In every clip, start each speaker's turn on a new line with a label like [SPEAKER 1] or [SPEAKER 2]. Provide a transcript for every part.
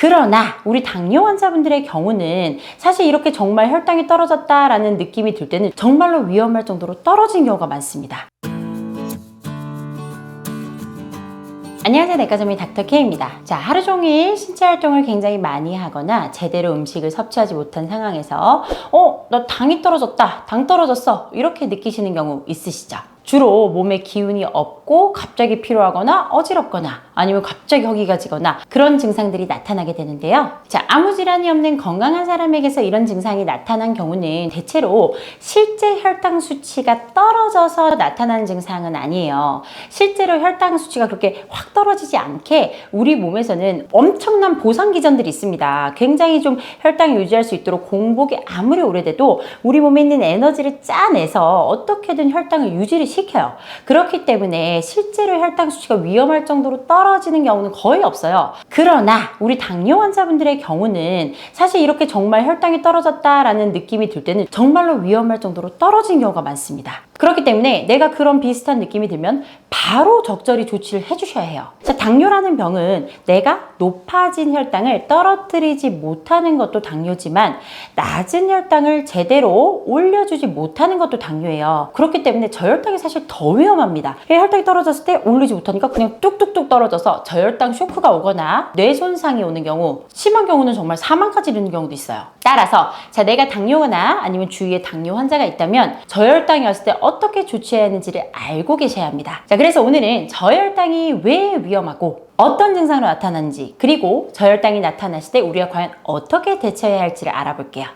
[SPEAKER 1] 그러나 우리 당뇨 환자분들의 경우는 사실 이렇게 정말 혈당이 떨어졌다라는 느낌이 들 때는 정말로 위험할 정도로 떨어진 경우가 많습니다. 안녕하세요. 내과점의 닥터 K입니다. 자, 하루 종일 신체 활동을 굉장히 많이 하거나 제대로 음식을 섭취하지 못한 상황에서 어, 나 당이 떨어졌다. 당 떨어졌어. 이렇게 느끼시는 경우 있으시죠? 주로 몸에 기운이 없고 갑자기 피로하거나 어지럽거나 아니면 갑자기 허기가 지거나 그런 증상들이 나타나게 되는데요. 자, 아무 질환이 없는 건강한 사람에게서 이런 증상이 나타난 경우는 대체로 실제 혈당 수치가 떨어져서 나타나는 증상은 아니에요. 실제로 혈당 수치가 그렇게 확 떨어지지 않게 우리 몸에서는 엄청난 보상 기전들이 있습니다. 굉장히 좀 혈당을 유지할 수 있도록 공복이 아무리 오래돼도 우리 몸에 있는 에너지를 짜내서 어떻게든 혈당을 유지를 시 켜요. 그렇기 때문에 실제로 혈당 수치가 위험할 정도로 떨어지는 경우는 거의 없어요. 그러나 우리 당뇨 환자분들의 경우는 사실 이렇게 정말 혈당이 떨어졌다라는 느낌이 들 때는 정말로 위험할 정도로 떨어진 경우가 많습니다. 그렇기 때문에 내가 그런 비슷한 느낌이 들면 바로 적절히 조치를 해주셔야 해요. 자, 당뇨라는 병은 내가 높아진 혈당을 떨어뜨리지 못하는 것도 당뇨지만 낮은 혈당을 제대로 올려주지 못하는 것도 당뇨예요. 그렇기 때문에 저혈당이 사실 더 위험합니다. 혈당이 떨어졌을 때 올리지 못하니까 그냥 뚝뚝뚝 떨어져서 저혈당 쇼크가 오거나 뇌 손상이 오는 경우, 심한 경우는 정말 사망까지 이르는 경우도 있어요. 따라서 자 내가 당뇨거나 아니면 주위에 당뇨 환자가 있다면 저혈당이었을 때 어떻게 조치해야 하는지를 알고 계셔야 합니다. 자 그래서 오늘은 저혈당이 왜 위험하고 어떤 증상으로 나타나는지 그리고 저혈당이 나타났을 때 우리가 과연 어떻게 대처해야 할지를 알아볼게요.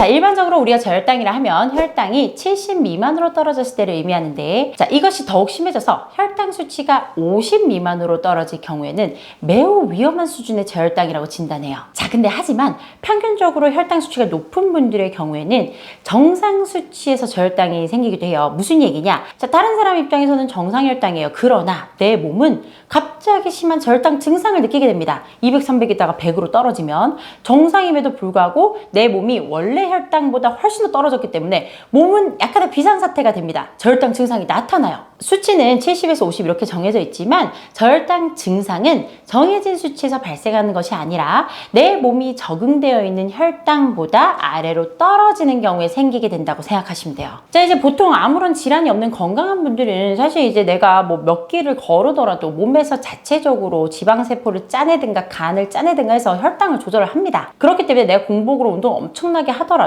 [SPEAKER 1] 자, 일반적으로 우리가 저혈당이라 하면 혈당이 70 미만으로 떨어졌을 때를 의미하는데, 자, 이것이 더욱 심해져서 혈당 수치가 50 미만으로 떨어질 경우에는 매우 위험한 수준의 저혈당이라고 진단해요. 자, 근데 하지만 평균적으로 혈당 수치가 높은 분들의 경우에는 정상 수치에서 저혈당이 생기기도 해요. 무슨 얘기냐? 자, 다른 사람 입장에서는 정상 혈당이에요. 그러나 내 몸은 갑자기 심한 저혈당 증상을 느끼게 됩니다. 200, 300이다가 100으로 떨어지면 정상임에도 불구하고 내 몸이 원래 혈당보다 훨씬 더 떨어졌기 때문에 몸은 약간의 비상사태가 됩니다. 저혈당 증상이 나타나요. 수치는 70에서 50 이렇게 정해져 있지만 저혈당 증상은 정해진 수치에서 발생하는 것이 아니라 내 몸이 적응되어 있는 혈당보다 아래로 떨어지는 경우에 생기게 된다고 생각하시면 돼요. 자, 이제 보통 아무런 질환이 없는 건강한 분들은 사실 이제 내가 뭐 몇 끼를 거르더라도 몸에서 자체적으로 지방세포를 짜내든가 간을 짜내든가 해서 혈당을 조절을 합니다. 그렇기 때문에 내가 공복으로 운동 엄청나게 하더라도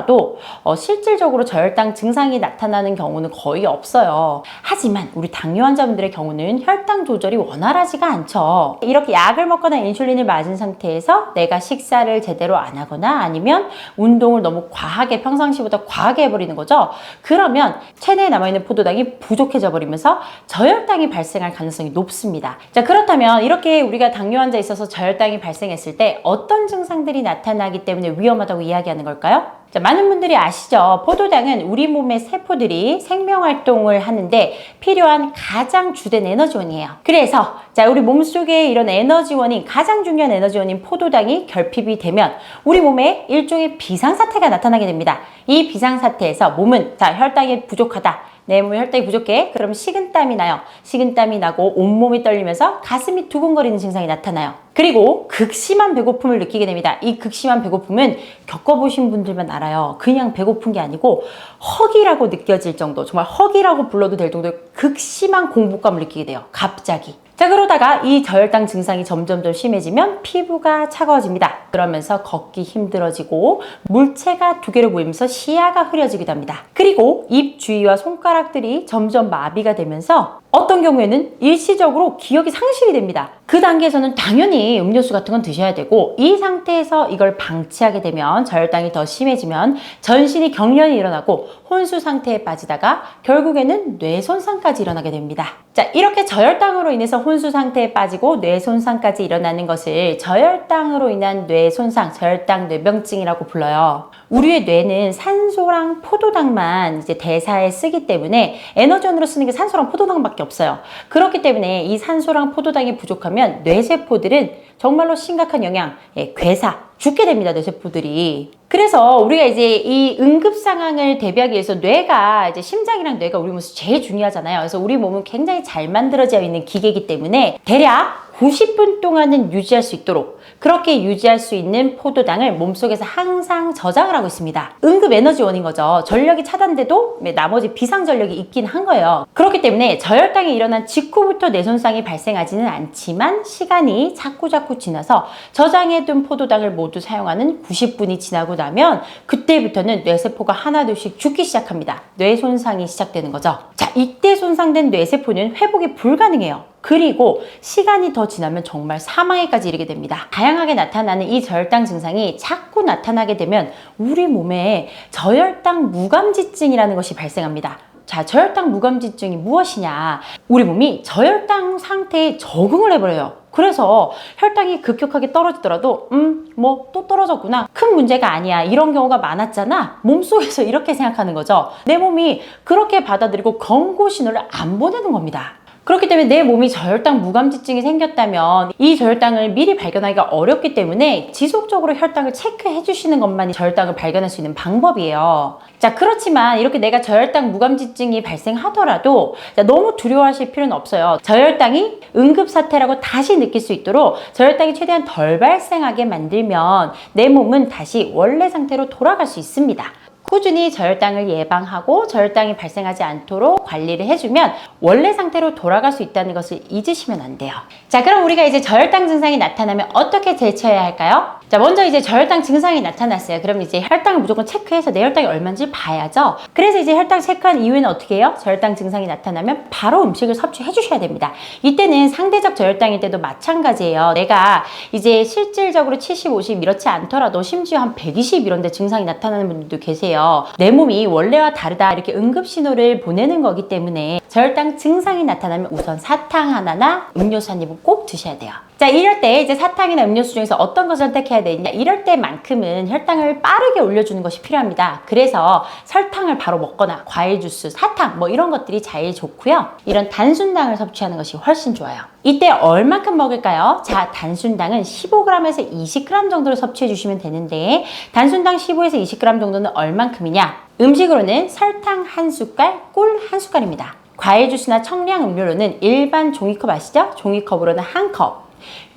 [SPEAKER 1] 어, 실질적으로 저혈당 증상이 나타나는 경우는 거의 없어요. 하지만 우리 당뇨 환자분들의 경우는 혈당 조절이 원활하지가 않죠. 이렇게 약을 먹거나 인슐린을 맞은 상태에서 내가 식사를 제대로 안 하거나 아니면 운동을 너무 과하게 평상시보다 과하게 해버리는 거죠. 그러면 체내에 남아있는 포도당이 부족해져 버리면서 저혈당이 발생할 가능성이 높습니다. 자, 그렇다면 이렇게 우리가 당뇨 환자에 있어서 저혈당이 발생했을 때 어떤 증상들이 나타나기 때문에 위험하다고 이야기하는 걸까요? 자, 많은 분들이 아시죠? 포도당은 우리 몸의 세포들이 생명활동을 하는데 필요한 가장 주된 에너지원이에요. 그래서, 자, 우리 몸속에 이런 에너지원인, 가장 중요한 에너지원인 포도당이 결핍이 되면 우리 몸에 일종의 비상사태가 나타나게 됩니다. 이 비상사태에서 몸은, 자, 혈당이 부족하다. 내 몸에 혈당이 부족해. 그럼 식은땀이 나요. 식은땀이 나고 온몸이 떨리면서 가슴이 두근거리는 증상이 나타나요. 그리고 극심한 배고픔을 느끼게 됩니다. 이 극심한 배고픔은 겪어보신 분들만 알아요. 그냥 배고픈 게 아니고 허기라고 느껴질 정도, 정말 허기라고 불러도 될 정도의 극심한 공복감을 느끼게 돼요. 갑자기. 자, 그러다가 이 저혈당 증상이 점점 더 심해지면 피부가 차가워집니다. 그러면서 걷기 힘들어지고 물체가 두 개로 보이면서 시야가 흐려지기도 합니다. 그리고 입 주위와 손가락들이 점점 마비가 되면서 어떤 경우에는 일시적으로 기억이 상실이 됩니다. 그 단계에서는 당연히 음료수 같은 건 드셔야 되고 이 상태에서 이걸 방치하게 되면 저혈당이 더 심해지면 전신이 경련이 일어나고 혼수 상태에 빠지다가 결국에는 뇌 손상까지 일어나게 됩니다. 자, 이렇게 저혈당으로 인해서 혼수 상태에 빠지고 뇌 손상까지 일어나는 것을 저혈당으로 인한 뇌 손상, 저혈당 뇌병증이라고 불러요. 우리의 뇌는 산소랑 포도당만 이제 대사에 쓰기 때문에 에너지원으로 쓰는 게 산소랑 포도당 없어요. 그렇기 때문에 이 산소랑 포도당이 부족하면 뇌세포들은 정말로 심각한 영향, 예, 괴사, 죽게 됩니다, 뇌세포들이. 그래서 우리가 이제 이 응급 상황을 대비하기 위해서 뇌가 이제 심장이랑 뇌가 우리 몸에서 제일 중요하잖아요. 그래서 우리 몸은 굉장히 잘 만들어져 있는 기계이기 때문에 대략 90분 동안은 유지할 수 있도록 그렇게 유지할 수 있는 포도당을 몸속에서 항상 저장을 하고 있습니다. 응급 에너지원인 거죠. 전력이 차단돼도 나머지 비상 전력이 있긴 한 거예요. 그렇기 때문에 저혈당이 일어난 직후부터 뇌손상이 발생하지는 않지만 시간이 자꾸자꾸 지나서 저장해둔 포도당을 모두 사용하는 90분이 지나고 나면 그때부터는 뇌세포가 하나둘씩 죽기 시작합니다. 뇌손상이 시작되는 거죠. 자, 이때 손상된 뇌세포는 회복이 불가능해요. 그리고 시간이 더 지나면 정말 사망에까지 이르게 됩니다. 다양하게 나타나는 이 저혈당 증상이 자꾸 나타나게 되면 우리 몸에 저혈당 무감지증이라는 것이 발생합니다. 자, 저혈당 무감지증이 무엇이냐? 우리 몸이 저혈당 상태에 적응을 해버려요. 그래서 혈당이 급격하게 떨어지더라도, 음, 뭐 또 떨어졌구나. 큰 문제가 아니야. 이런 경우가 많았잖아. 몸속에서 이렇게 생각하는 거죠. 내 몸이 그렇게 받아들이고 경고 신호를 안 보내는 겁니다. 그렇기 때문에 내 몸이 저혈당 무감지증이 생겼다면 이 저혈당을 미리 발견하기가 어렵기 때문에 지속적으로 혈당을 체크해 주시는 것만이 저혈당을 발견할 수 있는 방법이에요. 자, 그렇지만 이렇게 내가 저혈당 무감지증이 발생하더라도 자, 너무 두려워하실 필요는 없어요. 저혈당이 응급사태라고 다시 느낄 수 있도록 저혈당이 최대한 덜 발생하게 만들면 내 몸은 다시 원래 상태로 돌아갈 수 있습니다. 꾸준히 저혈당을 예방하고 저혈당이 발생하지 않도록 관리를 해주면 원래 상태로 돌아갈 수 있다는 것을 잊으시면 안 돼요. 자, 그럼 우리가 이제 저혈당 증상이 나타나면 어떻게 대처해야 할까요? 자, 먼저 이제 저혈당 증상이 나타났어요. 그럼 이제 혈당을 무조건 체크해서 내 혈당이 얼마인지 봐야죠. 그래서 이제 혈당 체크한 이후에는 어떻게 해요? 저혈당 증상이 나타나면 바로 음식을 섭취해 주셔야 됩니다. 이때는 상대적 저혈당일 때도 마찬가지예요. 내가 이제 실질적으로 70, 50 이렇지 않더라도 심지어 한 120 이런 데 증상이 나타나는 분들도 계세요. 내 몸이 원래와 다르다 이렇게 응급 신호를 보내는 거기 때문에 저혈당 증상이 나타나면 우선 사탕 하나나 음료수 한 입은 꼭 드셔야 돼요. 자, 이럴 때 이제 사탕이나 음료수 중에서 어떤 것을 선택해야 되냐? 이럴 때만큼은 혈당을 빠르게 올려주는 것이 필요합니다. 그래서 설탕을 바로 먹거나 과일 주스, 사탕 뭐 이런 것들이 제일 좋고요. 이런 단순당을 섭취하는 것이 훨씬 좋아요. 이때 얼만큼 먹을까요? 자, 단순당은 15g에서 20g 정도를 섭취해 주시면 되는데 단순당 15에서 20g 정도는 얼만큼이냐? 음식으로는 설탕 한 숟갈, 꿀 한 숟갈입니다. 과일 주스나 청량 음료로는 일반 종이컵 아시죠? 종이컵으로는 한 컵.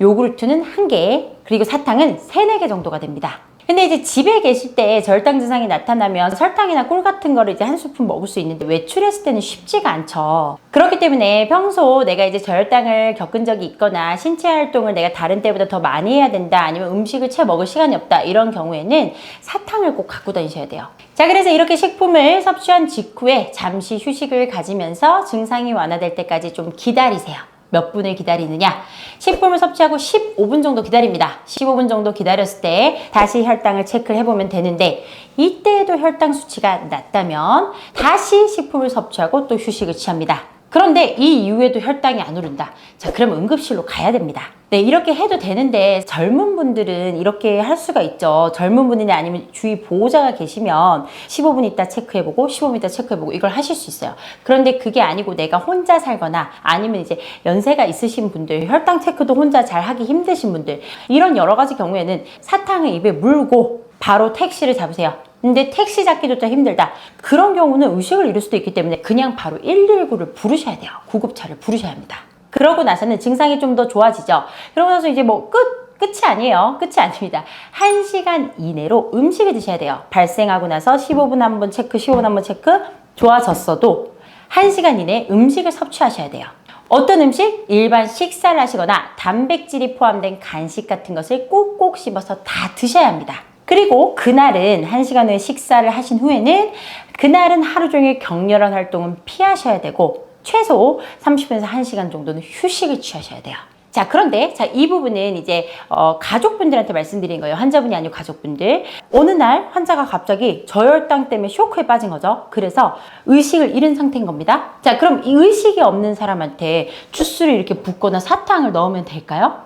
[SPEAKER 1] 요구르트는 한 개, 그리고 사탕은 세네 개 정도가 됩니다. 근데 이제 집에 계실 때 저혈당 증상이 나타나면 설탕이나 꿀 같은 거를 이제 한 스푼 먹을 수 있는데 외출했을 때는 쉽지가 않죠. 그렇기 때문에 평소 내가 이제 저혈당을 겪은 적이 있거나 신체 활동을 내가 다른 때보다 더 많이 해야 된다 아니면 음식을 채 먹을 시간이 없다 이런 경우에는 사탕을 꼭 갖고 다니셔야 돼요. 자, 그래서 이렇게 식품을 섭취한 직후에 잠시 휴식을 가지면서 증상이 완화될 때까지 좀 기다리세요. 몇 분을 기다리느냐? 식품을 섭취하고 15분 정도 기다립니다. 15분 정도 기다렸을 때 다시 혈당을 체크를 해보면 되는데 이때에도 혈당 수치가 낮다면 다시 식품을 섭취하고 또 휴식을 취합니다. 그런데 이 이후에도 혈당이 안 오른다. 자, 그럼 응급실로 가야 됩니다. 네, 이렇게 해도 되는데 젊은 분들은 이렇게 할 수가 있죠. 젊은 분이나 아니면 주위 보호자가 계시면 15분 있다 체크해보고 15분 있다 체크해보고 이걸 하실 수 있어요. 그런데 그게 아니고 내가 혼자 살거나 아니면 이제 연세가 있으신 분들, 혈당 체크도 혼자 잘 하기 힘드신 분들 이런 여러 가지 경우에는 사탕을 입에 물고 바로 택시를 잡으세요. 근데 택시 잡기조차 힘들다. 그런 경우는 의식을 잃을 수도 있기 때문에 그냥 바로 119를 부르셔야 돼요. 구급차를 부르셔야 합니다. 그러고 나서는 증상이 좀 더 좋아지죠. 그러고 나서 이제 뭐 끝! 끝이 아니에요. 끝이 아닙니다. 1시간 이내로 음식을 드셔야 돼요. 발생하고 나서 15분 한 번 체크, 15분 한 번 체크, 좋아졌어도 1시간 이내에 음식을 섭취하셔야 돼요. 어떤 음식? 일반 식사를 하시거나 단백질이 포함된 간식 같은 것을 꼭꼭 씹어서 다 드셔야 합니다. 그리고 그날은 한시간 후에 식사를 하신 후에는 그날은 하루 종일 격렬한 활동은 피하셔야 되고 최소 30분에서 1시간 정도는 휴식을 취하셔야 돼요. 자, 그런데 자, 이 부분은 이제 어, 가족분들한테 말씀드린 거예요. 환자분이 아니고 가족분들. 어느 날 환자가 갑자기 저혈당 때문에 쇼크에 빠진 거죠. 그래서 의식을 잃은 상태인 겁니다. 자, 그럼 이 의식이 없는 사람한테 주스를 이렇게 붓거나 사탕을 넣으면 될까요?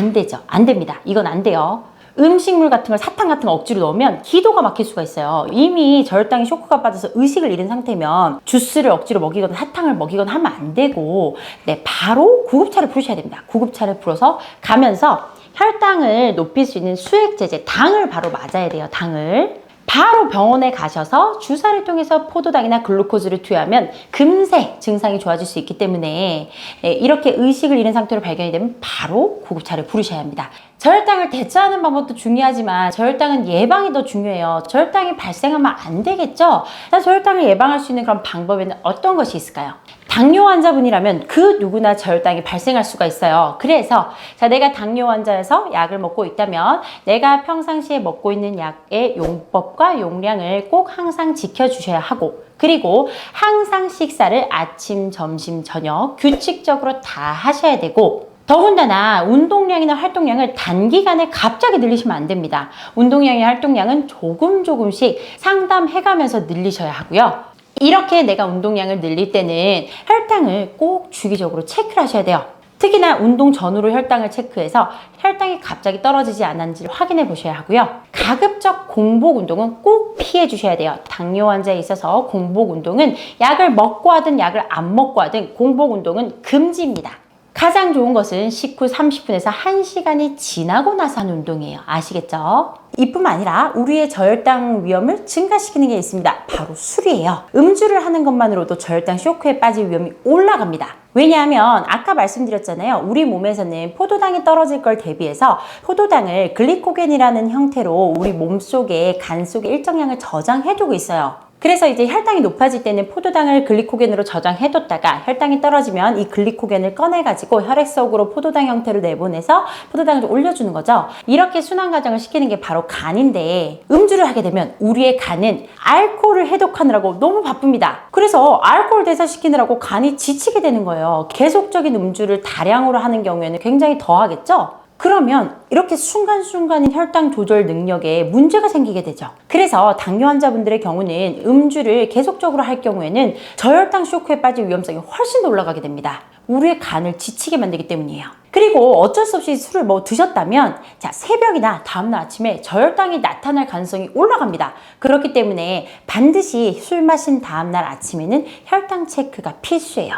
[SPEAKER 1] 안 되죠. 안 됩니다. 이건 안 돼요. 음식물 같은 걸 사탕 같은 거 억지로 넣으면 기도가 막힐 수가 있어요. 이미 저혈당이 쇼크가 빠져서 의식을 잃은 상태면 주스를 억지로 먹이거나 사탕을 먹이거나 하면 안 되고 네 바로 구급차를 부르셔야 됩니다. 구급차를 불어서 가면서 혈당을 높일 수 있는 수액 제제 당을 바로 맞아야 돼요. 당을 바로 병원에 가셔서 주사를 통해서 포도당이나 글루코즈를 투여하면 금세 증상이 좋아질 수 있기 때문에 예, 이렇게 의식을 잃은 상태로 발견이 되면 바로 구급차를 부르셔야 합니다. 저혈당을 대처하는 방법도 중요하지만 저혈당은 예방이 더 중요해요. 저혈당이 발생하면 안 되겠죠? 자, 저혈당을 예방할 수 있는 그런 방법에는 어떤 것이 있을까요? 당뇨 환자분이라면 그 누구나 저혈당이 발생할 수가 있어요. 그래서 자 내가 당뇨 환자여서 약을 먹고 있다면 내가 평상시에 먹고 있는 약의 용법과 용량을 꼭 항상 지켜주셔야 하고 그리고 항상 식사를 아침, 점심, 저녁 규칙적으로 다 하셔야 되고 더군다나 운동량이나 활동량을 단기간에 갑자기 늘리시면 안 됩니다. 운동량이나 활동량은 조금 조금씩 상담해가면서 늘리셔야 하고요. 이렇게 내가 운동량을 늘릴 때는 혈당을 꼭 주기적으로 체크를 하셔야 돼요. 특히나 운동 전후로 혈당을 체크해서 혈당이 갑자기 떨어지지 않았는지를 확인해 보셔야 하고요. 가급적 공복 운동은 꼭 피해 주셔야 돼요. 당뇨 환자에 있어서 공복 운동은 약을 먹고 하든 약을 안 먹고 하든 공복 운동은 금지입니다. 가장 좋은 것은 식후 30분에서 1시간이 지나고 나서 하는 운동이에요. 아시겠죠? 이뿐만 아니라 우리의 저혈당 위험을 증가시키는 게 있습니다. 바로 술이에요. 음주를 하는 것만으로도 저혈당 쇼크에 빠질 위험이 올라갑니다. 왜냐하면 아까 말씀드렸잖아요. 우리 몸에서는 포도당이 떨어질 걸 대비해서 포도당을 글리코겐이라는 형태로 우리 몸 속에 간 속에 일정량을 저장해두고 있어요. 그래서 이제 혈당이 높아질 때는 포도당을 글리코겐으로 저장해뒀다가 혈당이 떨어지면 이 글리코겐을 꺼내가지고 혈액 속으로 포도당 형태로 내보내서 포도당을 좀 올려주는 거죠. 이렇게 순환 과정을 시키는 게 바로 간인데 음주를 하게 되면 우리의 간은 알코올을 해독하느라고 너무 바쁩니다. 그래서 알코올 대사시키느라고 간이 지치게 되는 거예요. 계속적인 음주를 다량으로 하는 경우에는 굉장히 더하겠죠? 그러면 이렇게 순간순간인 혈당 조절 능력에 문제가 생기게 되죠. 그래서 당뇨 환자분들의 경우는 음주를 계속적으로 할 경우에는 저혈당 쇼크에 빠질 위험성이 훨씬 더 올라가게 됩니다. 우리의 간을 지치게 만들기 때문이에요. 그리고 어쩔 수 없이 술을 뭐 드셨다면 자 새벽이나 다음날 아침에 저혈당이 나타날 가능성이 올라갑니다. 그렇기 때문에 반드시 술 마신 다음날 아침에는 혈당 체크가 필수예요.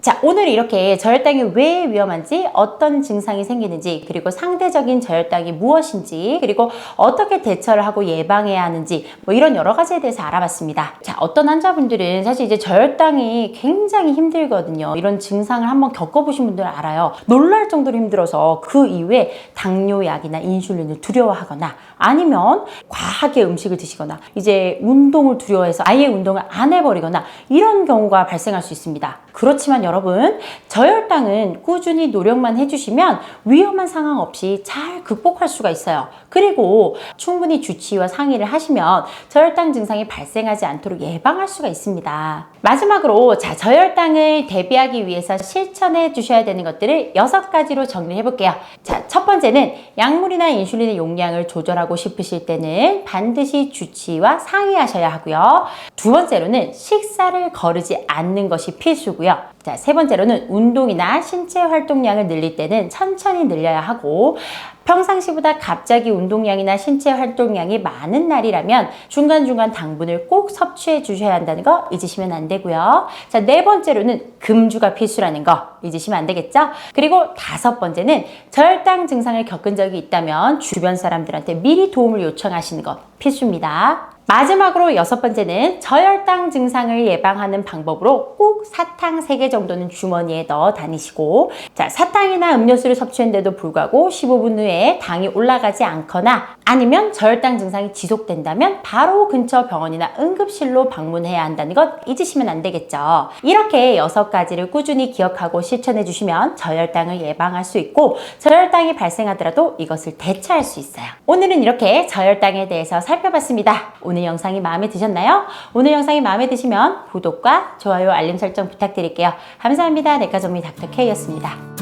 [SPEAKER 1] 자, 오늘 이렇게 저혈당이 왜 위험한지, 어떤 증상이 생기는지, 그리고 상대적인 저혈당이 무엇인지, 그리고 어떻게 대처를 하고 예방해야 하는지, 뭐 이런 여러 가지에 대해서 알아봤습니다. 자, 어떤 환자분들은 사실 이제 저혈당이 굉장히 힘들거든요. 이런 증상을 한번 겪어보신 분들은 알아요. 놀랄 정도로 힘들어서 그 이후에 당뇨약이나 인슐린을 두려워하거나 아니면 과하게 음식을 드시거나 이제 운동을 두려워해서 아예 운동을 안 해버리거나 이런 경우가 발생할 수 있습니다. 그렇지만 여러분, 저혈당은 꾸준히 노력만 해주시면 위험한 상황 없이 잘 극복할 수가 있어요. 그리고 충분히 주치의와 상의를 하시면 저혈당 증상이 발생하지 않도록 예방할 수가 있습니다. 마지막으로 자, 저혈당을 대비하기 위해서 실천해 주셔야 되는 것들을 여섯 가지로 정리해 볼게요. 자, 첫 번째는 약물이나 인슐린의 용량을 조절하고 싶으실 때는 반드시 주치의와 상의하셔야 하고요. 두 번째로는 식사를 거르지 않는 것이 필수고요. 자, 세 번째로는 운동이나 신체 활동량을 늘릴 때는 천천히 늘려야 하고 평상시보다 갑자기 운동량이나 신체 활동량이 많은 날이라면 중간중간 당분을 꼭 섭취해 주셔야 한다는 거 잊으시면 안 되고요. 자, 네 번째로는 금주가 필수라는 거 잊으시면 안 되겠죠? 그리고 다섯 번째는 저혈당 증상을 겪은 적이 있다면 주변 사람들한테 미리 도움을 요청하시는 것 필수입니다. 마지막으로 여섯 번째는 저혈당 증상을 예방하는 방법으로 꼭 사탕 3개 정도는 주머니에 넣어 다니시고 자 사탕이나 음료수를 섭취했는데도 불구하고 15분 후에 당이 올라가지 않거나 아니면 저혈당 증상이 지속된다면 바로 근처 병원이나 응급실로 방문해야 한다는 것 잊으시면 안 되겠죠. 이렇게 여섯 가지를 꾸준히 기억하고 실천해 주시면 저혈당을 예방할 수 있고 저혈당이 발생하더라도 이것을 대처할 수 있어요. 오늘은 이렇게 저혈당에 대해서 살펴봤습니다. 오늘 영상이 마음에 드셨나요? 오늘 영상이 마음에 드시면 구독과 좋아요, 알림 설정 부탁드릴게요. 감사합니다. 내과전문의 닥터 K였습니다.